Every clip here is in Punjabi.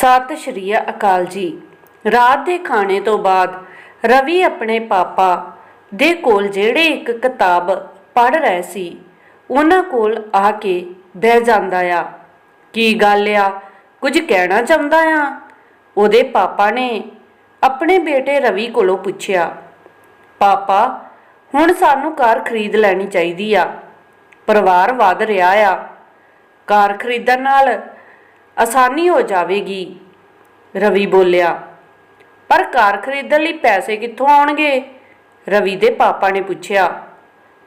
ਸਤਿ ਸ਼੍ਰੀ ਅਕਾਲ ਜੀ। ਰਾਤ ਦੇ ਖਾਣੇ ਤੋਂ ਬਾਅਦ ਰਵੀ ਆਪਣੇ ਪਾਪਾ ਦੇ ਕੋਲ ਜਿਹੜੇ ਇੱਕ ਕਿਤਾਬ ਪੜ੍ਹ ਰਹੇ ਸੀ, ਉਹਨਾਂ ਕੋਲ ਆ ਕੇ ਬਹਿ ਜਾਂਦਾ ਆ। ਕੀ ਗੱਲ ਆ? ਕੁਝ ਕਹਿਣਾ ਚਾਹੁੰਦਾ ਆ? ਉਹਦੇ ਪਾਪਾ ਨੇ ਆਪਣੇ ਬੇਟੇ ਰਵੀ ਕੋਲੋਂ ਪੁੱਛਿਆ, ਪਾਪਾ, ਹੁਣ ਸਾਨੂੰ ਕਾਰ ਖਰੀਦ ਲੈਣੀ ਚਾਹੀਦੀ ਆ। ਪਰਿਵਾਰ ਵੱਧ ਰਿਹਾ ਆ। ਕਾਰ ਖਰੀਦਣ ਨਾਲ ਆਸਾਨੀ ਹੋ ਜਾਵੇਗੀ। ਰਵੀ ਬੋਲਿਆ, ਪਰ ਕਾਰ ਖਰੀਦਣ ਲਈ ਪੈਸੇ ਕਿੱਥੋਂ ਆਉਣਗੇ? ਰਵੀ ਦੇ ਪਾਪਾ ਨੇ ਪੁੱਛਿਆ,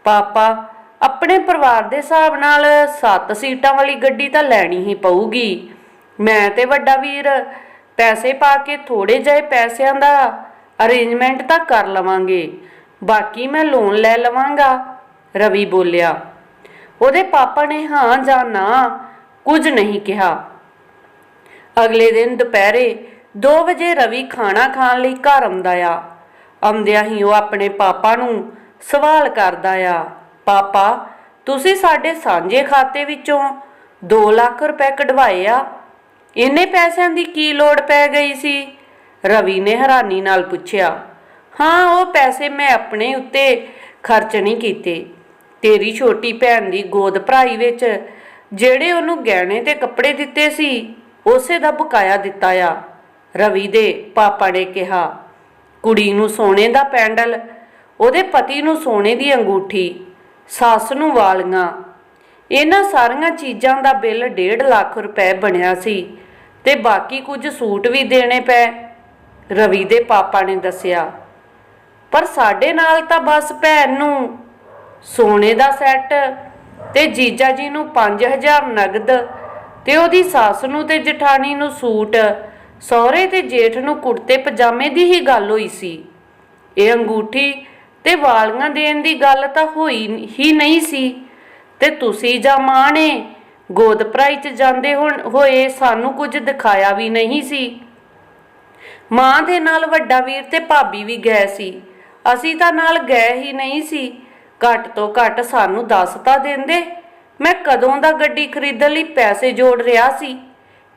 ਪਾਪਾ, ਆਪਣੇ ਪਰਿਵਾਰ ਦੇ ਹਿਸਾਬ ਨਾਲ 7 ਸੀਟਾਂ ਵਾਲੀ ਗੱਡੀ ਤਾਂ ਲੈਣੀ ਹੀ ਪਊਗੀ। ਮੈਂ ਤੇ ਵੱਡਾ ਵੀਰ ਪੈਸੇ ਪਾ ਕੇ ਥੋੜੇ ਜਿਹੇ ਪੈਸਿਆਂ ਦਾ ਅਰੇਂਜਮੈਂਟ ਤਾਂ ਕਰ ਲਵਾਂਗੇ, ਬਾਕੀ ਮੈਂ ਲੋਨ ਲੈ ਲਵਾਂਗਾ। ਰਵੀ ਬੋਲਿਆ, ਉਹਦੇ ਪਾਪਾ ਨੇ ਹਾਂ ਜਾਂ ਨਾ ਕੁਝ ਨਹੀਂ ਕਿਹਾ। ਅਗਲੇ ਦਿਨ ਦੁਪਹਿਰੇ 2 ਵਜੇ ਰਵੀ ਖਾਣਾ ਖਾਣ ਲਈ ਘਰ ਆਉਂਦਾ ਆ। ਆਉਂਦਿਆਂ ਹੀ ਉਹ ਆਪਣੇ ਪਾਪਾ ਨੂੰ ਸਵਾਲ ਕਰਦਾ ਆ, ਪਾਪਾ, ਤੁਸੀਂ ਸਾਡੇ ਸਾਂਝੇ ਖਾਤੇ ਵਿੱਚੋਂ 2 ਲੱਖ ਰੁਪਏ ਕਢਵਾਏ ਆ? ਇੰਨੇ ਪੈਸਿਆਂ ਦੀ ਕੀ ਲੋੜ ਪੈ ਗਈ ਸੀ? ਰਵੀ ਨੇ ਹੈਰਾਨੀ ਨਾਲ ਪੁੱਛਿਆ, ਹਾਂ, ਉਹ ਪੈਸੇ ਮੈਂ ਆਪਣੇ ਉੱਤੇ ਖਰਚ ਨਹੀਂ ਕੀਤੇ। ਤੇਰੀ ਛੋਟੀ ਭੈਣ ਦੀ ਗੋਦ ਭਰਾਈ ਵਿੱਚ ਜਿਹੜੇ ਉਹਨੂੰ ਗਹਿਣੇ ਤੇ ਕੱਪੜੇ ਦਿੱਤੇ ਸੀ ਉਸੇ ਦਾ ਬਕਾਇਆ ਦਿੱਤਾ ਆ। ਰਵੀ ਦੇ ਪਾਪਾ ਨੇ ਕਿਹਾ, ਕੁੜੀ ਨੂੰ ਸੋਨੇ ਦਾ ਪੈਂਡਲ, ਉਹਦੇ ਪਤੀ ਨੂੰ ਸੋਨੇ ਦੀ ਅੰਗੂਠੀ, ਸੱਸ ਨੂੰ ਵਾਲੀਆਂ। ਇਹਨਾਂ ਸਾਰੀਆਂ ਚੀਜ਼ਾਂ ਦਾ ਬਿੱਲ 1.5 ਲੱਖ ਰੁਪਏ ਬਣਿਆ ਸੀ ਤੇ ਬਾਕੀ ਕੁਝ ਸੂਟ ਵੀ ਦੇਣੇ ਪਏ। ਰਵੀ ਦੇ ਪਾਪਾ ਨੇ ਦੱਸਿਆ, ਪਰ ਸਾਡੇ ਨਾਲ ਤਾਂ ਬਸ ਭੈਣ ਨੂੰ ਸੋਨੇ ਦਾ ਸੈੱਟ ਤੇ ਜੀਜਾ ਜੀ ਨੂੰ 5000 ਨਗਦ ਤੇ ਉਹਦੀ ਸੱਸ ਨੂੰ ਤੇ ਜਠਾਣੀ ਨੂੰ ਸੂਟ, ਸਹੁਰੇ ਤੇ ਜੇਠ ਨੂੰ ਕੁੜਤੇ ਪਜਾਮੇ ਦੀ ਹੀ ਗੱਲ ਹੋਈ ਸੀ। ਇਹ ਅੰਗੂਠੀ ਤੇ ਵਾਲੀਆਂ ਦੇਣ ਦੀ ਗੱਲ ਤਾਂ ਹੋਈ ਹੀ ਨਹੀਂ ਸੀ। ਤੇ ਤੁਸੀਂ ਜਾਂ ਮਾਂ ਨੇ ਗੋਦ ਚ ਜਾਂਦੇ ਹੁਣ, ਹੋਏ ਸਾਨੂੰ ਕੁਝ ਦਿਖਾਇਆ ਵੀ ਨਹੀਂ ਸੀ। ਮਾਂ ਦੇ ਨਾਲ ਵੱਡਾ ਵੀਰ ਤੇ ਭਾਬੀ ਵੀ ਗਏ ਸੀ। ਅਸੀਂ ਤਾਂ ਨਾਲ ਗਏ ਹੀ ਨਹੀਂ ਸੀ। ਘੱਟ ਤੋਂ ਘੱਟ ਸਾਨੂੰ ਦੱਸ ਤਾਂ ਦਿੰਦੇ। ਮੈਂ ਕਦੋਂ ਦਾ ਗੱਡੀ ਖਰੀਦਣ ਲਈ ਪੈਸੇ ਜੋੜ ਰਿਹਾ ਸੀ?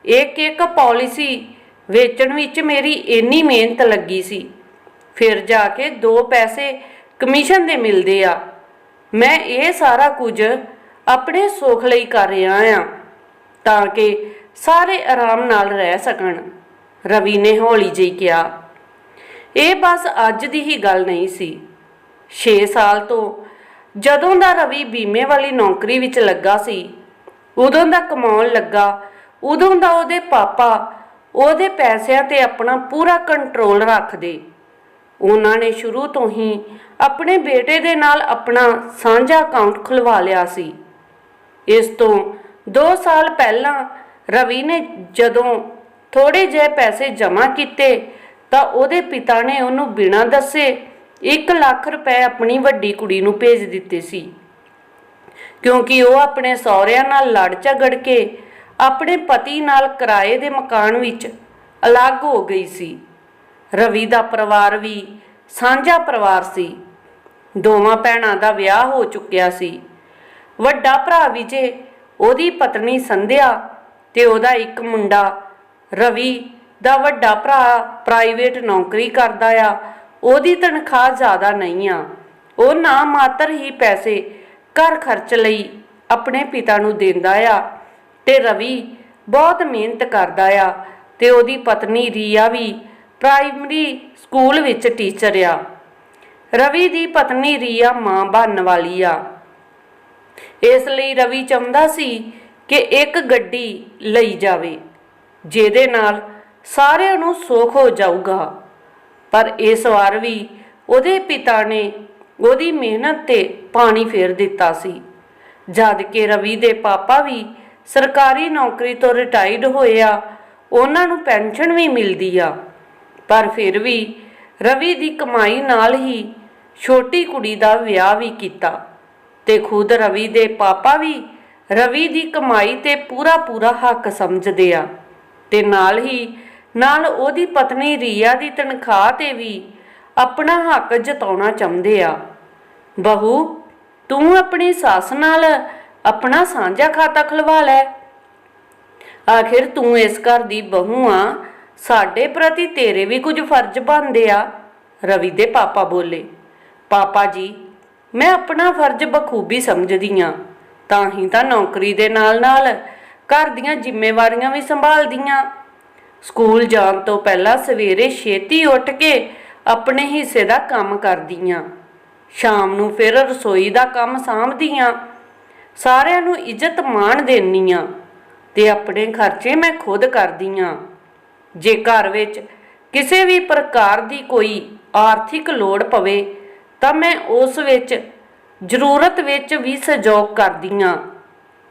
ਇੱਕ ਇੱਕ ਪਾਲਿਸੀ ਵੇਚਣ ਵਿੱਚ ਮੇਰੀ ਇੰਨੀ ਮਿਹਨਤ ਲੱਗੀ ਸੀ। ਫਿਰ ਜਾ ਕੇ ਦੋ ਪੈਸੇ ਕਮਿਸ਼ਨ ਦੇ ਮਿਲਦੇ ਆ। ਮੈਂ ਇਹ ਸਾਰਾ ਕੁਝ ਆਪਣੇ ਸੁੱਖ ਲਈ ਕਰ ਰਿਹਾ ਆ, ਤਾਂ ਕਿ ਸਾਰੇ ਆਰਾਮ ਨਾਲ ਰਹਿ ਸਕਣ, ਰਵੀ ਨੇ ਹੌਲੀ ਜਿਹੀ ਕਿਹਾ। ਇਹ ਬਸ ਅੱਜ ਦੀ ਹੀ ਗੱਲ ਨਹੀਂ ਸੀ। 6 ਸਾਲ ਤੋਂ ਜਦੋਂ ਦਾ ਰਵੀ ਬੀਮੇ ਵਾਲੀ ਨੌਕਰੀ ਵਿੱਚ ਲੱਗਾ ਸੀ, ਉਦੋਂ ਦਾ ਕਮਾਉਣ ਲੱਗਾ, ਉਦੋਂ ਦਾ ਉਹਦੇ ਪਾਪਾ ਉਹਦੇ ਪੈਸਿਆਂ ਤੇ ਆਪਣਾ ਪੂਰਾ ਕੰਟਰੋਲ ਰੱਖਦੇ। ਉਹਨਾਂ ਨੇ ਸ਼ੁਰੂ ਤੋਂ ਹੀ ਆਪਣੇ ਬੇਟੇ ਦੇ ਨਾਲ ਆਪਣਾ ਸਾਂਝਾ ਅਕਾਊਂਟ ਖੁਲਵਾ ਲਿਆ ਸੀ। ਇਸ ਤੋਂ 2 ਸਾਲ ਪਹਿਲਾਂ ਰਵੀ ਨੇ ਜਦੋਂ ਥੋੜੇ ਜਿਹੇ ਪੈਸੇ ਜਮ੍ਹਾਂ ਕੀਤੇ, ਤਾਂ ਉਹਦੇ ਪਿਤਾ ਨੇ ਉਹਨੂੰ ਬਿਨਾਂ ਦੱਸੇ 1 ਲੱਖ ਰੁਪਏ ਆਪਣੀ ਵੱਡੀ ਕੁੜੀ ਨੂੰ ਭੇਜ ਦਿੱਤੇ ਸੀ। ਕਿਉਂਕਿ ਉਹ ਆਪਣੇ ਸਹੁਰਿਆਂ ਨਾਲ ਲੜ ਝਗੜ ਕੇ ਆਪਣੇ ਪਤੀ ਨਾਲ ਕਿਰਾਏ ਦੇ ਮਕਾਨ ਵਿੱਚ ਅਲੱਗ ਹੋ ਗਈ ਸੀ। ਰਵੀ ਦਾ ਪਰਿਵਾਰ ਵੀ ਸਾਂਝਾ ਪਰਿਵਾਰ ਸੀ। ਦੋਵਾਂ ਭੈਣਾਂ ਦਾ ਵਿਆਹ ਹੋ ਚੁੱਕਿਆ ਸੀ। ਵੱਡਾ ਭਰਾ ਵਿਜੇ, ਉਹਦੀ ਪਤਨੀ ਸੰਧਿਆ ਤੇ ਉਹਦਾ ਇੱਕ ਮੁੰਡਾ ਰਵੀ ਦਾ ਵੱਡਾ ਭਰਾ ਪ੍ਰਾਈਵੇਟ ਨੌਕਰੀ ਕਰਦਾ ਆ ਉਹਦੀ ਤਨਖਾਹ ਜ਼ਿਆਦਾ ਨਹੀਂ ਆ। ਉਹ ਨਾ ਮਾਤਰ ਹੀ ਪੈਸੇ ਘਰ ਖਰਚ ਲਈ ਆਪਣੇ ਪਿਤਾ ਨੂੰ ਦਿੰਦਾ ਆ ਤੇ ਰਵੀ ਬਹੁਤ ਮਿਹਨਤ ਕਰਦਾ ਆ ਤੇ ਉਹਦੀ ਪਤਨੀ ਰੀਆ ਵੀ ਪ੍ਰਾਇਮਰੀ ਸਕੂਲ ਵਿੱਚ ਟੀਚਰ ਆ। ਰਵੀ ਦੀ ਪਤਨੀ ਰੀਆ ਮਾਂ ਬਣਨ ਵਾਲੀ ਆ। ਇਸ ਲਈ ਰਵੀ ਚਾਹੁੰਦਾ ਸੀ ਕਿ ਇੱਕ ਗੱਡੀ ਲਈ ਜਾਵੇ, ਜਿਹਦੇ ਨਾਲ ਸਾਰਿਆਂ ਨੂੰ ਸੁੱਖ ਹੋ ਜਾਊਗਾ। ਪਰ ਇਸ ਵਾਰ ਵੀ ਉਹਦੇ ਪਿਤਾ ਨੇ ਉਹਦੀ ਮਿਹਨਤ ਤੇ ਪਾਣੀ ਫੇਰ ਦਿੱਤਾ ਸੀ। ਜਦ ਕਿ ਰਵੀ ਦੇ ਪਾਪਾ ਵੀ ਸਰਕਾਰੀ ਨੌਕਰੀ ਤੋਂ ਰਿਟਾਇਰਡ ਹੋਏ ਆ ਉਹਨਾਂ ਨੂੰ ਪੈਨਸ਼ਨ ਵੀ ਮਿਲਦੀ ਆ। ਪਰ ਫਿਰ ਵੀ ਰਵੀ ਦੀ ਕਮਾਈ ਨਾਲ ਹੀ ਛੋਟੀ ਕੁੜੀ ਦਾ ਵਿਆਹ ਵੀ ਕੀਤਾ ਤੇ ਖੁਦ ਰਵੀ ਦੇ ਪਾਪਾ ਵੀ ਰਵੀ ਦੀ ਕਮਾਈ ਤੇ ਪੂਰਾ ਪੂਰਾ ਹੱਕ ਸਮਝਦੇ ਆ ਤੇ ਨਾਲ ਹੀ ਨਾਲ ਉਹਦੀ ਪਤਨੀ ਰੀਆ ਦੀ ਤਨਖਾਹ ਤੇ ਵੀ ਆਪਣਾ ਹੱਕ ਜਤਾਉਣਾ ਚਾਹੁੰਦੇ ਆ। ਬਹੂ, ਤੂੰ ਆਪਣੀ ਸੱਸ ਨਾਲ ਆਪਣਾ ਸਾਂਝਾ ਖਾਤਾ ਖਲਵਾ ਲੈ। ਆਖਿਰ ਤੂੰ ਇਸ ਘਰ ਦੀ ਬਹੂ ਆ। ਸਾਡੇ ਪ੍ਰਤੀ ਤੇਰੇ ਵੀ ਕੁਝ ਫਰਜ਼ ਬਣਦੇ ਆ। ਰਵੀ ਦੇ ਪਾਪਾ ਬੋਲੇ, ਪਾਪਾ ਜੀ, ਮੈਂ ਆਪਣਾ ਫਰਜ਼ ਬਖੂਬੀ ਸਮਝਦੀ ਆ। ਤਾਂ ਹੀ ਤਾਂ ਨੌਕਰੀ ਦੇ ਨਾਲ-ਨਾਲ ਘਰ ਦੀਆਂ ਜ਼ਿੰਮੇਵਾਰੀਆਂ ਵੀ ਸੰਭਾਲਦੀ ਸੰਭਾਲਦੀਆਂ ਸਕੂਲ ਜਾਣ ਤੋਂ ਪਹਿਲਾਂ ਸਵੇਰੇ ਛੇਤੀ ਉੱਠ ਕੇ ਆਪਣੇ ਹਿੱਸੇ ਦਾ ਕੰਮ ਕਰਦੀਆਂ। ਸ਼ਾਮ ਨੂੰ ਫਿਰ ਰਸੋਈ ਦਾ ਕੰਮ ਸਾਂਭਦੀਆਂ। ਸਾਰਿਆਂ ਨੂੰ ਇੱਜ਼ਤ ਮਾਣ ਦੇਣੀਆਂ ਤੇ ਆਪਣੇ ਖਰਚੇ ਮੈਂ ਖੁਦ ਕਰਦੀਆਂ। ਜੇ ਘਰ ਵਿੱਚ ਕਿਸੇ ਵੀ ਪ੍ਰਕਾਰ ਦੀ ਕੋਈ ਆਰਥਿਕ ਲੋੜ ਪਵੇ, ਤਾਂ ਮੈਂ ਉਸ ਵਿੱਚ ਜ਼ਰੂਰਤ ਵਿੱਚ ਵੀ ਸਹਿਯੋਗ ਕਰਦੀਆਂ।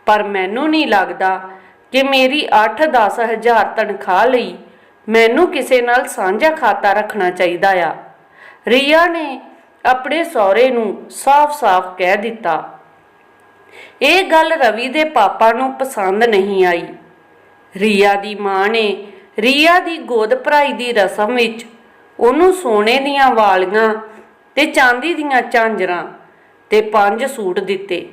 ਪਰ ਮੈਨੂੰ ਨਹੀਂ ਲੱਗਦਾ ਕਿ ਮੇਰੀ 8-10 ਹਜ਼ਾਰ ਤਨਖਾਹ ਲਈ ਮੈਨੂੰ ਕਿਸੇ ਨਾਲ ਸਾਂਝਾ ਖਾਤਾ ਰੱਖਣਾ ਚਾਹੀਦਾ ਆ। ਰੀਆ ਨੇ ਆਪਣੇ ਸਹੁਰੇ ਨੂੰ ਸਾਫ਼-ਸਾਫ਼ ਕਹਿ ਦਿੱਤਾ। ਇਹ ਗੱਲ ਰਵੀ ਦੇ ਪਾਪਾ ਨੂੰ ਪਸੰਦ ਨਹੀਂ ਆਈ। ਰੀਆ ਦੀ ਮਾਂ ਨੇ ਰੀਆ ਦੀ ਗੋਦ ਭਰਾਈ ਦੀ ਰਸਮ ਵਿੱਚ ਉਹਨੂੰ ਸੋਨੇ ਦੀਆਂ ਵਾਲੀਆਂ ਤੇ ਚਾਂਦੀ ਦੀਆਂ ਝਾਂਜਰਾਂ ਤੇ ਪੰਜ ਸੂਟ ਦਿੱਤੇ।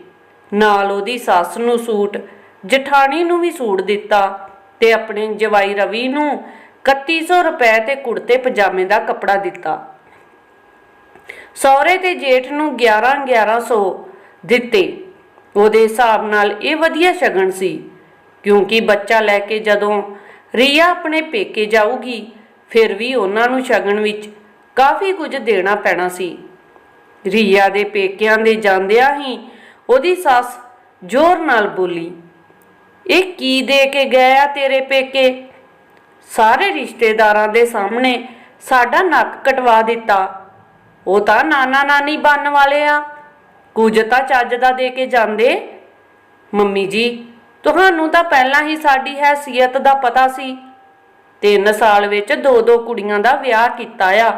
ਨਾਲ ਉਹਦੀ ਸੱਸ ਨੂੰ ਸੂਟ ਜਠਾਣੀ ਨੂੰ ਵੀ ਸੂਟ ਦਿੱਤਾ ਤੇ ਆਪਣੇ ਜਵਾਈ ਰਵੀ ਨੂੰ 3100 ਰੁਪਏ ਤੇ ਕੁੜਤੇ ਪਜਾਮੇ ਦਾ ਕੱਪੜਾ ਦਿੱਤਾ। ਸਹੁਰੇ ਤੇ ਜੇਠ ਨੂੰ 11 1100 ਦਿੱਤੇ। ਉਹਦੇ ਹਿਸਾਬ ਨਾਲ ਇਹ ਵਧੀਆ ਸ਼ਗਨ ਸੀ, ਕਿਉਂਕਿ ਬੱਚਾ ਲੈ ਕੇ ਜਦੋਂ ਰੀਆ ਆਪਣੇ ਪੇਕੇ ਜਾਊਗੀ, ਫਿਰ ਵੀ ਉਹਨਾਂ ਨੂੰ ਸ਼ਗਨ ਵਿੱਚ ਕਾਫੀ ਕੁਝ ਦੇਣਾ ਪੈਣਾ ਸੀ। ਰੀਆ ਦੇ ਪੇਕਿਆਂ ਦੇ ਜਾਂਦਿਆਂ ਹੀ ਉਹਦੀ ਸੱਸ ਜ਼ੋਰ ਨਾਲ ਬੋਲੀ ਇਹ ਕੀ ਦੇ ਕੇ ਗਏ ਆ ਤੇਰੇ ਪੇਕੇ? ਸਾਰੇ ਰਿਸ਼ਤੇਦਾਰਾਂ ਦੇ ਸਾਹਮਣੇ ਸਾਡਾ ਨੱਕ ਕਟਵਾ ਦਿੱਤਾ। ਉਹ ਤਾਂ ਨਾਨਾ ਨਾਨੀ ਬਣਨ ਵਾਲੇ ਆ। ਕੁਝ ਤਾਂ ਚੱਜ ਦਾ ਦੇ ਕੇ ਜਾਂਦੇ। ਮੰਮੀ ਜੀ, ਤੁਹਾਨੂੰ ਤਾਂ ਪਹਿਲਾਂ ਹੀ ਸਾਡੀ ਹੈਸੀਅਤ ਦਾ ਪਤਾ ਸੀ। ਤਿੰਨ ਸਾਲ ਵਿੱਚ ਦੋ ਦੋ ਕੁੜੀਆਂ ਦਾ ਵਿਆਹ ਕੀਤਾ ਆ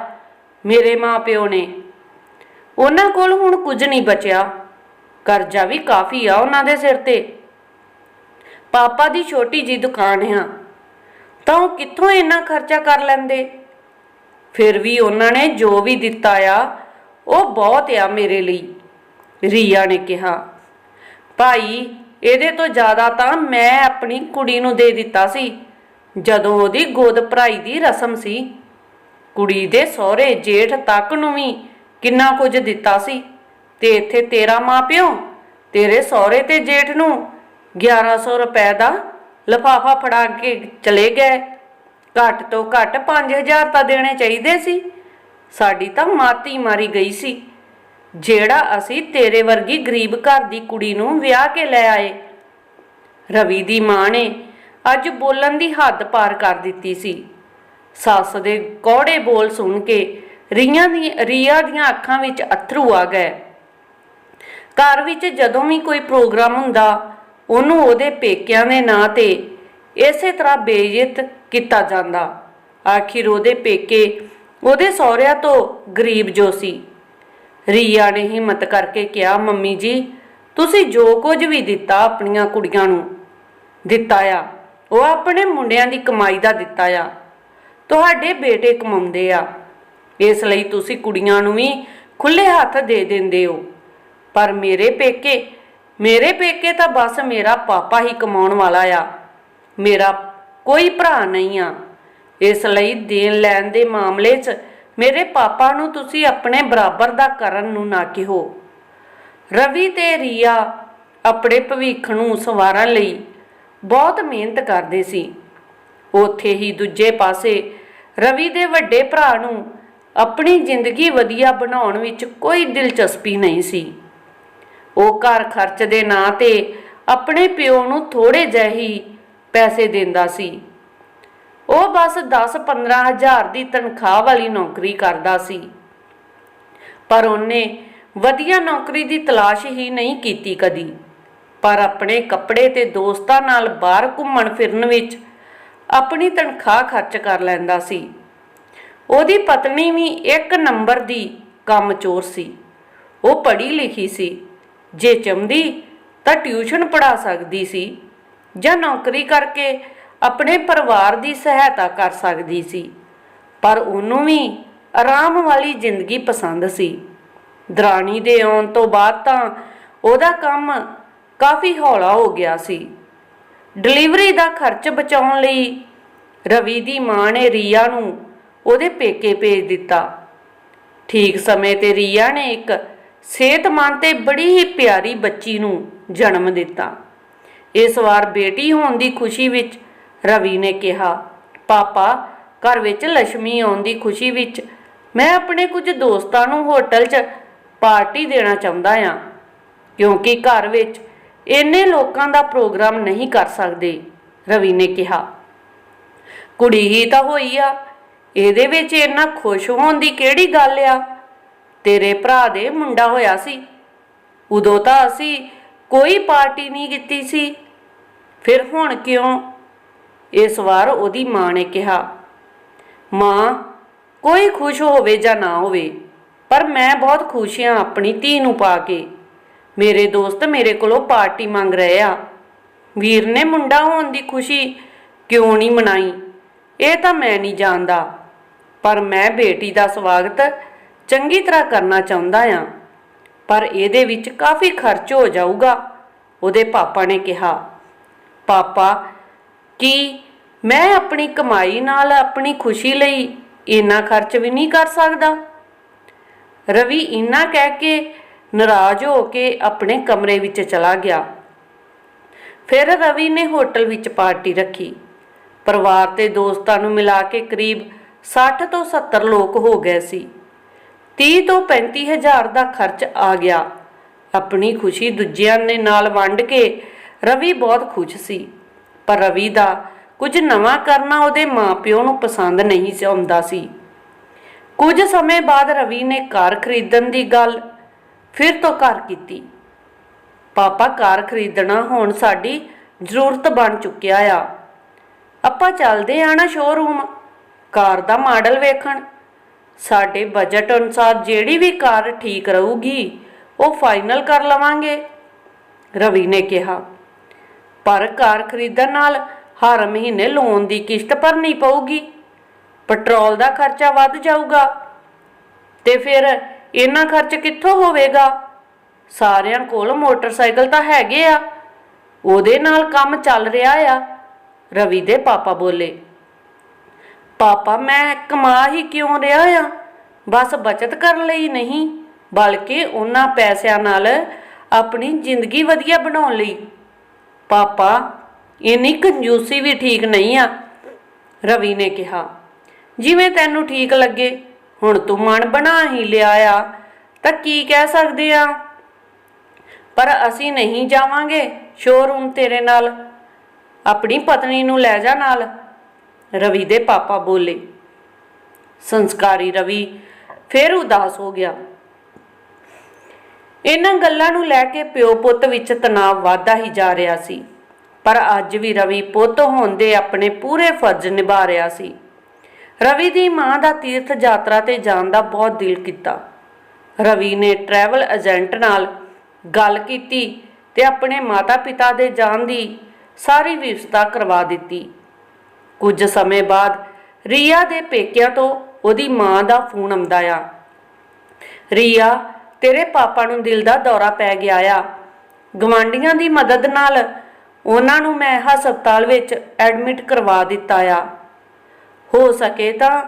ਮੇਰੇ ਮਾਪਿਓ ਨੇ। ਉਹਨਾਂ ਕੋਲ ਹੁਣ ਕੁਝ ਨਹੀਂ ਬਚਿਆ। ਕਰਜ਼ਾ ਵੀ ਕਾਫੀ ਆ ਉਹਨਾਂ ਦੇ ਸਿਰ ਤੇ। ਪਾਪਾ ਦੀ ਛੋਟੀ ਜੀ ਦੁਕਾਨ ਆ, ਤਾਂ ਉਹ ਕਿੱਥੋਂ ਇੰਨਾ ਖਰਚਾ ਕਰ ਲੈਂਦੇ? ਫਿਰ ਵੀ ਉਹਨਾਂ ਨੇ ਜੋ ਵੀ ਦਿੱਤਾ ਆ, ਉਹ ਬਹੁਤ ਆ ਮੇਰੇ ਲਈ, ਰੀਆ ਨੇ ਕਿਹਾ। ਭਾਈ, ਇਹਦੇ ਤੋਂ ਜ਼ਿਆਦਾ ਤਾਂ ਮੈਂ ਆਪਣੀ ਕੁੜੀ ਨੂੰ ਦੇ ਦਿੱਤਾ ਸੀ, ਜਦੋਂ ਉਹਦੀ ਗੋਦ ਭਰਾਈ ਦੀ ਰਸਮ ਸੀ। ਕੁੜੀ ਦੇ ਸਹੁਰੇ ਜੇਠ ਤੱਕ ਨੂੰ ਵੀ ਕਿੰਨਾ ਕੁਝ ਦਿੱਤਾ ਸੀ, ਤੇ ਇੱਥੇ ਤੇਰਾ ਮਾਪਿਓ ਤੇਰੇ ਸਹੁਰੇ ਤੇ ਜੇਠ ਨੂੰ 1100 ਰੁਪਏ ਦਾ ਲਫਾਫਾ ਫੜਾ ਕੇ ਚਲੇ ਗਏ। ਘੱਟ ਤੋਂ ਘੱਟ 5000 ਤਾਂ ਦੇਣੇ ਚਾਹੀਦੇ ਸੀ। ਸਾਡੀ ਤਾਂ ਮਾਤੀ ਮਾਰੀ ਗਈ ਸੀ। ਜਿਹੜਾ ਅਸੀਂ ਤੇਰੇ ਵਰਗੀ ਗਰੀਬ ਘਰ ਦੀ ਕੁੜੀ ਨੂੰ ਵਿਆਹ ਕੇ ਲੈ ਆਏ। ਰਵੀ ਦੀ ਮਾਂ ਨੇ ਅੱਜ ਬੋਲਣ ਦੀ ਹੱਦ ਪਾਰ ਕਰ ਦਿੱਤੀ ਸੀ। ਸੱਸ ਦੇ ਕੌੜੇ ਬੋਲ ਸੁਣ ਕੇ ਰੀਆਂ ਦੀ ਰੀਆ ਦੀਆਂ ਅੱਖਾਂ ਵਿੱਚ ਅਥਰੂ ਆ ਗਏ। ਘਰ ਵਿੱਚ ਜਦੋਂ ਵੀ ਕੋਈ ਪ੍ਰੋਗਰਾਮ ਹੁੰਦਾ ਉਹਨੂੰ ਉਹਦੇ ਪੇਕਿਆਂ ਦੇ ਨਾਂ ਤੇ ਇਸੇ ਤਰ੍ਹਾਂ ਬੇਇੱਜ਼ਤ ਕੀਤਾ ਜਾਂਦਾ। ਆਖਿਰ ਉਹਦੇ ਪੇਕੇ ਉਹਦੇ ਸਹੁਰਿਆਂ ਤੋਂ ਗਰੀਬ ਜੋ ਸੀ। ਰੀਆ ਨੇ ਹਿੰਮਤ ਕਰਕੇ ਕਿਹਾ, ਮੰਮੀ ਜੀ, ਤੁਸੀਂ ਜੋ ਕੁਝ ਵੀ ਦਿੱਤਾ ਆਪਣੀਆਂ ਕੁੜੀਆਂ ਨੂੰ, ਦਿੱਤਾ ਆ। ਉਹ ਆਪਣੇ ਮੁੰਡਿਆਂ ਦੀ ਕਮਾਈ ਦਾ ਦਿੱਤਾ ਆ। ਤੁਹਾਡੇ ਬੇਟੇ ਕਮਾਉਂਦੇ ਆ। ਇਸ ਲਈ ਤੁਸੀਂ ਕੁੜੀਆਂ ਨੂੰ ਵੀ ਖੁੱਲੇ ਹੱਥ ਦੇ ਦਿੰਦੇ ਹੋ। ਪਰ ਮੇਰੇ ਪੇਕੇ ਮੇਰੇ ਪੇਕੇ ਤਾਂ ਬਸ ਮੇਰਾ ਪਾਪਾ ਹੀ ਕਮਾਉਣ ਵਾਲਾ ਆ। ਮੇਰਾ ਕੋਈ ਭਰਾ ਨਹੀਂ ਆ। ਇਸ ਲਈ ਦੇਣ ਲੈਣ ਦੇ ਮਾਮਲੇ 'ਚ ਮੇਰੇ ਪਾਪਾ ਨੂੰ ਤੁਸੀਂ ਆਪਣੇ ਬਰਾਬਰ ਦਾ ਕਰਨ ਨੂੰ ਨਾ ਕਿਹੋ। ਰਵੀ ਤੇ ਰੀਆ ਆਪਣੇ ਭਵਿੱਖ ਨੂੰ ਸੰਵਾਰਨ ਲਈ ਬਹੁਤ ਮਿਹਨਤ ਕਰਦੇ ਸੀ। ਉੱਥੇ ਹੀ ਦੂਜੇ ਪਾਸੇ ਰਵੀ ਦੇ ਵੱਡੇ ਭਰਾ ਨੂੰ ਆਪਣੀ ਜ਼ਿੰਦਗੀ ਵਧੀਆ ਬਣਾਉਣ ਵਿੱਚ ਕੋਈ ਦਿਲਚਸਪੀ ਨਹੀਂ ਸੀ। ਉਹ ਘਰ ਖਰਚ ਦੇ ਨਾਂ ਤੇ ਆਪਣੇ ਪਿਓ ਨੂੰ ਥੋੜੇ ਜਿਹੇ ਹੀ ਪੈਸੇ ਦਿੰਦਾ ਸੀ। ਉਹ ਬਸ 10-15 ਹਜ਼ਾਰ ਦੀ ਤਨਖਾਹ ਵਾਲੀ ਨੌਕਰੀ ਕਰਦਾ ਸੀ। ਪਰ ਉਹਨੇ ਵਧੀਆ ਨੌਕਰੀ ਦੀ ਤਲਾਸ਼ ਹੀ ਨਹੀਂ ਕੀਤੀ ਕਦੀ। ਪਰ ਆਪਣੇ ਕੱਪੜੇ ਤੇ ਦੋਸਤਾਂ ਨਾਲ ਬਾਹਰ ਘੁੰਮਣ ਫਿਰਨ ਵਿੱਚ ਆਪਣੀ ਤਨਖਾਹ ਖਰਚ ਕਰ ਲੈਂਦਾ ਸੀ। ਉਹਦੀ ਪਤਨੀ ਵੀ ਇੱਕ ਨੰਬਰ ਦੀ ਕੰਮ ਚੋਰ ਸੀ। ਉਹ ਪੜ੍ਹੀ ਲਿਖੀ ਸੀ। ਜੇ ਚਾਹੁੰਦੀ ਤਾਂ ਟਿਊਸ਼ਨ ਪੜ੍ਹਾ ਸਕਦੀ ਸੀ ਜਾਂ ਨੌਕਰੀ ਕਰਕੇ ਆਪਣੇ ਪਰਿਵਾਰ ਦੀ ਸਹਾਇਤਾ ਕਰ ਸਕਦੀ ਸੀ। ਪਰ ਉਹਨੂੰ ਵੀ ਆਰਾਮ ਵਾਲੀ ਜ਼ਿੰਦਗੀ ਪਸੰਦ ਸੀ। ਦਰਾਣੀ ਦੇ ਆਉਣ ਤੋਂ ਬਾਅਦ ਤਾਂ ਉਹਦਾ ਕੰਮ ਕਾਫੀ ਹੌਲਾ ਹੋ ਗਿਆ ਸੀ। ਡਿਲੀਵਰੀ ਦਾ ਖਰਚ ਬਚਾਉਣ ਲਈ ਰਵੀ ਦੀ ਮਾਂ ਨੇ ਰੀਆ ਨੂੰ ਉਹਦੇ ਪੇਕੇ ਭੇਜ ਦਿੱਤਾ। ਠੀਕ ਸਮੇਂ ਤੇ ਰੀਆ ਨੇ ਇੱਕ ਸਿਹਤਮੰਦ ਤੇ ਬੜੀ ਹੀ ਪਿਆਰੀ ਬੱਚੀ ਨੂੰ ਜਨਮ ਦਿੱਤਾ। ਇਸ ਵਾਰ ਬੇਟੀ ਹੋਣ ਦੀ ਖੁਸ਼ੀ ਵਿੱਚ ਰਵੀ ਨੇ ਕਿਹਾ, ਪਾਪਾ, ਘਰ ਵਿੱਚ ਲక్ష్ਮੀ ਆਉਣ ਦੀ ਖੁਸ਼ੀ ਵਿੱਚ ਮੈਂ ਆਪਣੇ ਕੁਝ ਦੋਸਤਾਂ ਨੂੰ ਹੋਟਲ 'ਚ ਪਾਰਟੀ ਦੇਣਾ ਚਾਹੁੰਦਾ ਹਾਂ, ਕਿਉਂਕਿ ਘਰ ਵਿੱਚ ਇੰਨੇ ਲੋਕਾਂ ਦਾ ਪ੍ਰੋਗਰਾਮ ਨਹੀਂ ਕਰ ਸਕਦੇ, ਰਵੀ ਨੇ ਕਿਹਾ। ਕੁੜੀ ਹੀ ਤਾਂ ਹੋਈ ਆ, ਇਹਦੇ ਵਿੱਚ ਇੰਨਾ ਖੁਸ਼ ਹੋਣ ਦੀ ਕਿਹੜੀ ਗੱਲ ਆ? ਤੇਰੇ ਭਰਾ ਦੇ ਮੁੰਡਾ ਹੋਇਆ ਸੀ। ਉਦੋਂ ਤਾਂ ਅਸੀਂ ਕੋਈ ਪਾਰਟੀ ਨਹੀਂ ਕੀਤੀ ਸੀ। ਫਿਰ ਹੁਣ ਕਿਉਂ? ਇਸ ਵਾਰ ਉਹਦੀ ਮਾਂ ਨੇ ਕਿਹਾ, ਮਾਂ, ਕੋਈ ਖੁਸ਼ ਹੋਵੇ ਜਾਂ ਨਾ ਹੋਵੇ, ਪਰ ਮੈਂ ਬਹੁਤ ਖੁਸ਼ ਹਾਂ ਆਪਣੀ ਧੀ ਨੂੰ ਪਾ ਕੇ। ਮੇਰੇ ਦੋਸਤ ਮੇਰੇ ਕੋਲੋਂ ਪਾਰਟੀ ਮੰਗ ਰਹੇ ਆ। ਵੀਰ ਨੇ ਮੁੰਡਾ ਹੋਣ ਦੀ ਖੁਸ਼ੀ ਕਿਉਂ ਨਹੀਂ ਮਨਾਈ? ਇਹ ਤਾਂ ਮੈਂ ਨਹੀਂ ਜਾਣਦਾ। ਪਰ ਮੈਂ ਬੇਟੀ ਦਾ ਸਵਾਗਤ ਚੰਗੀ ਤਰ੍ਹਾਂ ਕਰਨਾ ਚਾਹੁੰਦਾ ਆ, ਪਰ ਇਹਦੇ ਵਿੱਚ ਕਾਫੀ ਖਰਚ ਹੋ ਜਾਊਗਾ, ਉਹਦੇ ਪਾਪਾ ਨੇ ਕਿਹਾ। ਪਾਪਾ, ਕੀ ਮੈਂ ਆਪਣੀ ਕਮਾਈ ਨਾਲ ਆਪਣੀ ਖੁਸ਼ੀ ਲਈ ਇੰਨਾ ਖਰਚ ਵੀ ਨਹੀਂ ਕਰ ਸਕਦਾ? ਰਵੀ ਇੰਨਾ ਕਹਿ ਕੇ ਨਾਰਾਜ਼ ਹੋ ਕੇ ਆਪਣੇ ਕਮਰੇ ਵਿੱਚ ਚਲਾ ਗਿਆ। ਫਿਰ ਰਵੀ ਨੇ ਹੋਟਲ ਵਿੱਚ ਪਾਰਟੀ ਰੱਖੀ। ਪਰਿਵਾਰ ਤੇ ਦੋਸਤਾਂ ਨੂੰ ਮਿਲਾ ਕੇ ਕਰੀਬ 60 ਤੋਂ 70 ਲੋਕ ਹੋ ਗਏ ਸੀ। 30 ਤੋਂ 35 ਹਜ਼ਾਰ ਦਾ ਖਰਚ ਆ ਗਿਆ। ਆਪਣੀ ਖੁਸ਼ੀ ਦੂਜਿਆਂ ਦੇ ਨਾਲ ਵੰਡ ਕੇ ਰਵੀ ਬਹੁਤ ਖੁਸ਼ ਸੀ। ਪਰ ਰਵੀ ਦਾ ਕੁਝ ਨਵਾਂ ਕਰਨਾ ਉਹਦੇ ਮਾਪਿਓ ਨੂੰ ਪਸੰਦ ਨਹੀਂ ਸੀ ਆਉਂਦਾ ਸੀ। ਕੁਝ ਸਮੇਂ ਬਾਅਦ ਰਵੀ ਨੇ ਕਾਰ ਖਰੀਦਣ ਦੀ ਗੱਲ ਫਿਰ ਤੋਂ ਘਰ ਕੀਤੀ। ਪਾਪਾ, ਕਾਰ ਖਰੀਦਣਾ ਹੁਣ ਸਾਡੀ ਜ਼ਰੂਰਤ ਬਣ ਚੁੱਕਿਆ ਆ। ਆਪਾਂ ਚੱਲਦੇ ਆ ਨਾ ਸ਼ੋਰੂਮ ਕਾਰ ਦਾ ਮਾਡਲ ਵੇਖਣ। ਸਾਡੇ ਬਜਟ ਅਨੁਸਾਰ ਜਿਹੜੀ ਵੀ ਕਾਰ ਠੀਕ ਰਹੂਗੀ, ਉਹ ਫਾਈਨਲ ਕਰ ਲਵਾਂਗੇ, ਰਵੀ ਨੇ ਕਿਹਾ। ਪਰ ਕਾਰ ਖਰੀਦਣ ਨਾਲ ਹਰ ਮਹੀਨੇ ਲੋਨ ਦੀ ਕਿਸ਼ਤ ਭਰਨੀ ਪਊਗੀ ਪੈਟਰੋਲ ਦਾ ਖਰਚਾ ਵੱਧ ਜਾਊਗਾ ਤੇ ਫਿਰ ਇੰਨਾ ਖਰਚ ਕਿੱਥੋਂ ਹੋਵੇਗਾ? ਸਾਰਿਆਂ ਕੋਲ ਮੋਟਰਸਾਈਕਲ ਤਾਂ ਹੈਗੇ ਆ, ਉਹਦੇ ਨਾਲ ਕੰਮ ਚੱਲ ਰਿਹਾ ਆ, ਰਵੀ ਦੇ ਪਾਪਾ ਬੋਲੇ। ਪਾਪਾ, ਮੈਂ ਕਮਾ ਹੀ ਕਿਉਂ ਰਿਹਾ ਆ? ਬਸ ਬਚਤ ਕਰਨ ਲਈ ਨਹੀਂ, ਬਲਕਿ ਉਹਨਾਂ ਪੈਸਿਆਂ ਨਾਲ ਆਪਣੀ ਜ਼ਿੰਦਗੀ ਵਧੀਆ ਬਣਾਉਣ ਲਈ। ਪਾਪਾ, ਇੰਨੀ ਕੰਜੂਸੀ ਵੀ ਠੀਕ ਨਹੀਂ ਆ, ਰਵੀ ਨੇ ਕਿਹਾ। ਜਿਵੇਂ ਤੈਨੂੰ ਠੀਕ ਲੱਗੇ, ਹੁਣ ਤੂੰ ਮਨ ਬਣਾ ਹੀ ਲਿਆ ਆ, ਤਾਂ ਕੀ ਕਹਿ ਸਕਦੇ ਆ? ਪਰ ਅਸੀਂ ਨਹੀਂ ਜਾਵਾਂਗੇ, ਸ਼ੋਰੂਮ ਤੇਰੇ ਨਾਲ। ਆਪਣੀ ਪਤਨੀ ਨੂੰ ਲੈ ਜਾ ਨਾਲ। ਰਵੀ ਦੇ ਪਾਪਾ ਬੋਲੇ। ਸੰਸਕਾਰੀ ਰਵੀ ਫਿਰ ਉਦਾਸ ਹੋ ਗਿਆ। ਇਹਨਾਂ ਗੱਲਾਂ ਨੂੰ ਲੈ ਕੇ ਪਿਓ ਪੁੱਤ ਵਿੱਚ ਤਣਾਅ ਵਧਦਾ ਹੀ ਜਾ ਰਿਹਾ ਸੀ। ਪਰ ਅੱਜ ਵੀ ਰਵੀ ਪੁੱਤ ਹੋਣ ਦੇ ਆਪਣੇ ਪੂਰੇ ਫਰਜ਼ ਨਿਭਾ ਰਿਹਾ ਸੀ। ਰਵੀ ਦੀ ਮਾਂ ਦਾ ਤੀਰਥ ਯਾਤਰਾ ਤੇ ਜਾਣ ਦਾ ਬਹੁਤ ਦਿਲ ਕੀਤਾ। ਰਵੀ ਨੇ ਟਰੈਵਲ ਏਜੰਟ ਨਾਲ ਗੱਲ ਕੀਤੀ ਤੇ ਆਪਣੇ ਮਾਤਾ-ਪਿਤਾ ਦੇ ਜਾਣ ਦੀ ਸਾਰੀ ਵਿਵਸਥਾ ਕਰਵਾ ਦਿੱਤੀ। ਕੁਝ ਸਮੇਂ ਬਾਅਦ ਰੀਆ ਦੇ ਪੇਕਿਆਂ ਤੋਂ ਉਹਦੀ ਮਾਂ ਦਾ ਫੋਨ ਆਉਂਦਾ ਆ। ਰੀਆ, ਤੇਰੇ ਪਾਪਾ ਨੂੰ ਦਿਲ ਦਾ ਦੌਰਾ ਪੈ ਗਿਆ ਆ। ਗਵਾਂਡੀਆਂ ਦੀ ਮਦਦ ਨਾਲ ਉਹਨਾਂ ਨੂੰ ਮੈਂ ਹਸਪਤਾਲ ਵਿੱਚ ਐਡਮਿਟ ਕਰਵਾ ਦਿੱਤਾ ਆ। ਹੋ ਸਕੇ ਤਾਂ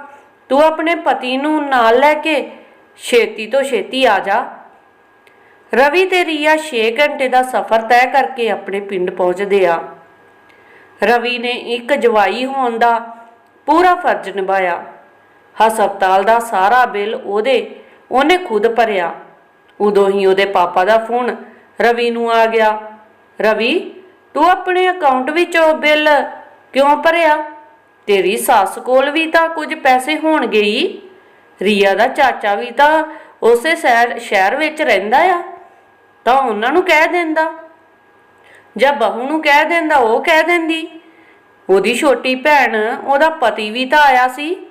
ਤੂੰ ਆਪਣੇ ਪਤੀ ਨੂੰ ਨਾਲ ਲੈ ਕੇ ਛੇਤੀ ਤੋਂ ਛੇਤੀ ਆ ਜਾ। ਰਵੀ ਤੇ ਰੀਆ 6 ਘੰਟੇ ਦਾ ਸਫ਼ਰ ਤੈਅ ਕਰਕੇ ਆਪਣੇ ਪਿੰਡ ਪਹੁੰਚਦੇ ਆ। ਰਵੀ ਨੇ ਇੱਕ ਜਵਾਈ ਹੋਣ ਦਾ ਪੂਰਾ ਫਰਜ਼ ਨਿਭਾਇਆ। ਹਸਪਤਾਲ ਦਾ ਸਾਰਾ ਬਿੱਲ ਉਹਦੇ, ਉਹਨੇ ਖੁਦ ਭਰਿਆ। ਉਦੋਂ ਹੀ ਉਹਦੇ ਪਾਪਾ ਦਾ ਫੋਨ ਰਵੀ ਨੂੰ ਆ ਗਿਆ। ਰਵੀ, ਤੂੰ ਆਪਣੇ ਅਕਾਊਂਟ ਵਿੱਚੋਂ ਬਿੱਲ ਕਿਉਂ ਭਰਿਆ? ਤੇਰੀ ਸੱਸ ਕੋਲ ਵੀ ਤਾਂ ਕੁਝ ਪੈਸੇ ਹੋਣਗੇ ਹੀ। ਰੀਆ ਦਾ ਚਾਚਾ ਵੀ ਤਾਂ ਉਸੇ ਸ਼ਹਿਰ ਸ਼ਹਿਰ ਵਿੱਚ ਰਹਿੰਦਾ ਆ। ਤਾਂ ਉਹਨਾਂ ਨੂੰ ਕਹਿ ਦਿੰਦਾ ਜਾਂ ਬਹੂ ਨੂੰ ਕਹਿ ਦਿੰਦਾ, ਉਹ ਕਹਿ ਦਿੰਦੀ। ਉਹਦੀ ਛੋਟੀ ਭੈਣ, ਉਹਦਾ ਪਤੀ ਵੀ ਤਾਂ ਆਇਆ ਸੀ।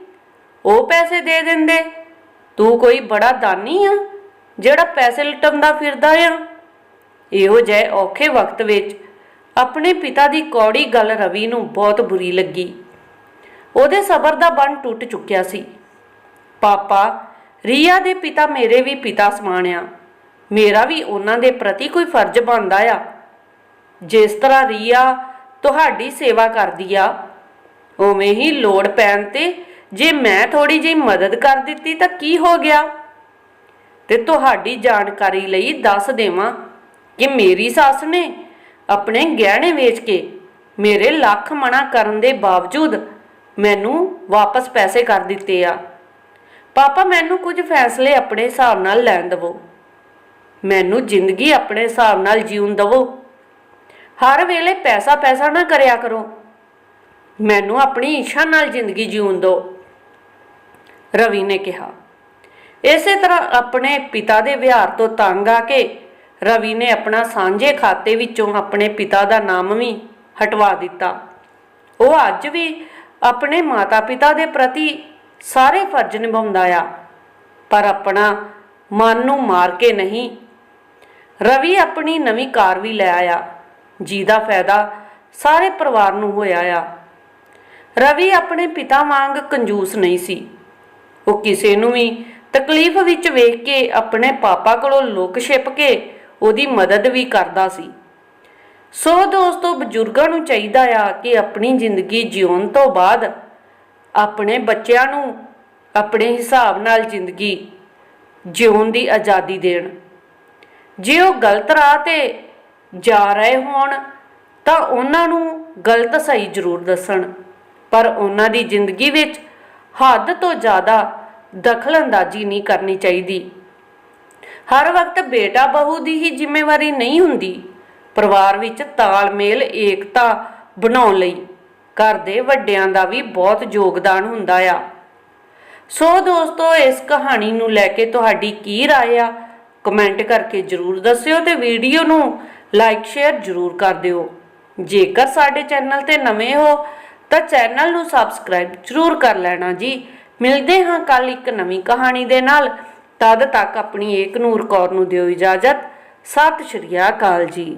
ਉਹ ਪੈਸੇ ਦੇ ਦਿੰਦੇ। ਤੂੰ ਕੋਈ ਬੜਾ ਦਾਨੀ ਆ, ਜਿਹੜਾ ਪੈਸੇ ਲਟਾਉਂਦਾ ਫਿਰਦਾ ਆ। ਇਹੋ ਜਿਹੇ ਔਖੇ ਵਕਤ ਵਿੱਚ ਆਪਣੇ ਪਿਤਾ ਦੀ ਕੌੜੀ ਗੱਲ ਰਵੀ ਨੂੰ ਬਹੁਤ ਬੁਰੀ ਲੱਗੀ। ਉਹਦੇ ਸਬਰ ਦਾ ਬੰਨ ਟੁੱਟ ਚੁੱਕਿਆ ਸੀ। ਪਾਪਾ, ਰੀਆ ਦੇ ਪਿਤਾ ਮੇਰੇ ਵੀ ਪਿਤਾ ਸਮਾਨ ਆ। ਮੇਰਾ ਵੀ ਉਹਨਾਂ ਦੇ ਪ੍ਰਤੀ ਕੋਈ ਫਰਜ਼ ਬਣਦਾ ਆ। ਜਿਸ ਤਰ੍ਹਾਂ ਰੀਆ ਤੁਹਾਡੀ ਸੇਵਾ ਕਰਦੀ ਆ। ਉਵੇਂ ਹੀ ਲੋੜ ਪੈਣ ਤੇ ਜੇ ਮੈਂ ਥੋੜੀ ਜਿਹੀ ਮਦਦ ਕਰ ਦਿੱਤੀ ਤਾਂ ਕੀ ਹੋ ਗਿਆ? ਤੇ ਤੁਹਾਡੀ ਜਾਣਕਾਰੀ ਲਈ ਦੱਸ ਦੇਵਾਂ ਕਿ ਮੇਰੀ ਸੱਸ ਨੇ ਆਪਣੇ ਗਹਿਣੇ ਵੇਚ ਕੇ ਮੇਰੇ ਲੱਖ ਮਨਾ ਕਰਨ ਦੇ ਬਾਵਜੂਦ ਮੈਨੂੰ ਵਾਪਸ ਪੈਸੇ ਕਰ ਦਿੱਤੇ ਆ। ਪਾਪਾ, ਮੈਨੂੰ ਕੁਝ ਫੈਸਲੇ ਆਪਣੇ ਹਿਸਾਬ ਨਾਲ ਲੈਣ ਦਿਵੋ। ਮੈਨੂੰ ਜ਼ਿੰਦਗੀ ਆਪਣੇ ਹਿਸਾਬ ਨਾਲ ਜੀਉਣ ਦਿਵੋ। ਹਰ ਵੇਲੇ ਪੈਸਾ ਪੈਸਾ ਨਾ ਕਰਿਆ ਕਰੋ। ਮੈਨੂੰ ਆਪਣੀ ਇੱਛਾ ਨਾਲ ਜ਼ਿੰਦਗੀ ਜਿਉਣ ਦਿਓ, ਰਵੀ ਨੇ ਕਿਹਾ। ਇਸੇ ਤਰ੍ਹਾਂ ਆਪਣੇ ਪਿਤਾ ਦੇ ਵਿਹਾਰ ਤੋਂ ਤੰਗ ਆ ਕੇ ਰਵੀ ਨੇ ਆਪਣਾ ਸਾਂਝੇ ਖਾਤੇ ਵਿੱਚੋਂ ਆਪਣੇ ਪਿਤਾ ਦਾ ਨਾਮ ਵੀ ਹਟਵਾ ਦਿੱਤਾ। ਉਹ ਅੱਜ ਵੀ ਆਪਣੇ ਮਾਤਾ-ਪਿਤਾ ਦੇ ਪ੍ਰਤੀ ਸਾਰੇ ਫਰਜ਼ ਨਿਭਾਉਂਦਾ ਆ, ਪਰ ਆਪਣਾ ਮਨ ਨੂੰ ਮਾਰ ਕੇ ਨਹੀਂ। ਰਵੀ ਆਪਣੀ ਨਵੀਂ ਕਾਰ ਵੀ ਲੈ ਆਇਆ। ਜਿਹਦਾ ਫਾਇਦਾ ਸਾਰੇ ਪਰਿਵਾਰ ਨੂੰ ਹੋਇਆ ਆ। ਰਵੀ ਆਪਣੇ ਪਿਤਾ ਵਾਂਗ ਕੰਜੂਸ ਨਹੀਂ ਸੀ। ਉਹ ਕਿਸੇ ਨੂੰ ਵੀ ਤਕਲੀਫ ਵਿੱਚ ਵੇਖ ਕੇ ਆਪਣੇ ਪਾਪਾ ਕੋਲੋਂ ਲੁਕ ਛਿਪ ਕੇ ਉਹਦੀ ਮਦਦ ਵੀ ਕਰਦਾ ਸੀ। ਸੋ ਦੋਸਤੋ ਬਜ਼ੁਰਗਾਂ ਨੂੰ ਚਾਹੀਦਾ ਆ ਕਿ ਆਪਣੀ ਜ਼ਿੰਦਗੀ ਜਿਉਣ ਤੋਂ ਬਾਅਦ ਆਪਣੇ ਬੱਚਿਆਂ ਨੂੰ ਆਪਣੇ ਹਿਸਾਬ ਨਾਲ ਜ਼ਿੰਦਗੀ ਜਿਉਣ ਦੀ ਆਜ਼ਾਦੀ ਦੇਣ। ਜੇ ਉਹ ਗਲਤ ਰਾਹ ਤੇ ਜਾ ਰਹੇ ਹੋਣ ਤਾਂ ਉਹਨਾਂ ਨੂੰ ਗਲਤ ਸਹੀ ਜ਼ਰੂਰ ਦੱਸਣ ਪਰ ਉਹਨਾਂ ਦੀ ਜ਼ਿੰਦਗੀ ਵਿੱਚ ਹੱਦ ਤੋਂ ਜ਼ਿਆਦਾ ਦਖਲਅੰਦਾਜ਼ੀ ਨਹੀਂ ਕਰਨੀ ਚਾਹੀਦੀ ਹਰ ਵਕਤ ਬੇਟਾ ਬਹੂ ਦੀ ਹੀ ਜ਼ਿੰਮੇਵਾਰੀ ਨਹੀਂ ਹੁੰਦੀ ਪਰਿਵਾਰ ਵਿੱਚ ਤਾਲਮੇਲ ਏਕਤਾ ਬਣਾਉਣ ਲਈ ਘਰ ਦੇ ਵੱਡਿਆਂ ਦਾ ਵੀ ਬਹੁਤ ਯੋਗਦਾਨ ਹੁੰਦਾ ਆ ਸੋ ਦੋਸਤੋ ਇਸ ਕਹਾਣੀ ਨੂੰ ਲੈ ਕੇ ਤੁਹਾਡੀ ਕੀ رائے ਆ ਕਮੈਂਟ ਕਰਕੇ ਜਰੂਰ ਦੱਸਿਓ ਤੇ ਵੀਡੀਓ ਨੂੰ ਲਾਈਕ, ਸ਼ੇਅਰ ਜਰੂਰ ਕਰ ਦਿਓ। ਜੇਕਰ ਸਾਡੇ ਚੈਨਲ ਤੇ ਨਵੇਂ ਹੋ, ਤਾਂ ਚੈਨਲ ਨੂੰ ਸਬਸਕ੍ਰਾਈਬ ਜਰੂਰ ਕਰ ਲੈਣਾ ਜੀ। ਮਿਲਦੇ ਹਾਂ ਕੱਲ ਇੱਕ ਨਵੀਂ ਕਹਾਣੀ ਦੇ ਨਾਲ। ਤਦ ਤੱਕ ਆਪਣੀ ਏਕ ਨੂਰ ਕੌਰ ਨੂੰ ਦਿਓ ਇਜਾਜ਼ਤ। ਸਤਿ ਸ਼੍ਰੀ ਅਕਾਲ ਜੀ।